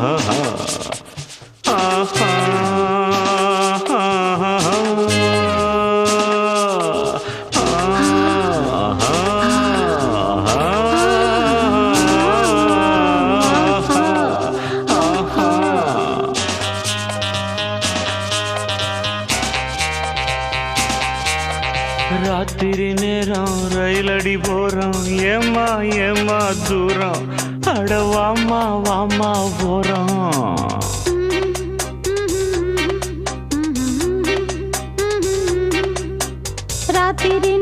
ha ha ராத்திரி நேரம் ரயில் அடி போறோம். ஏமா ஏமா தூரம்? அட வாமா வாமா போறோம். ராத்திரி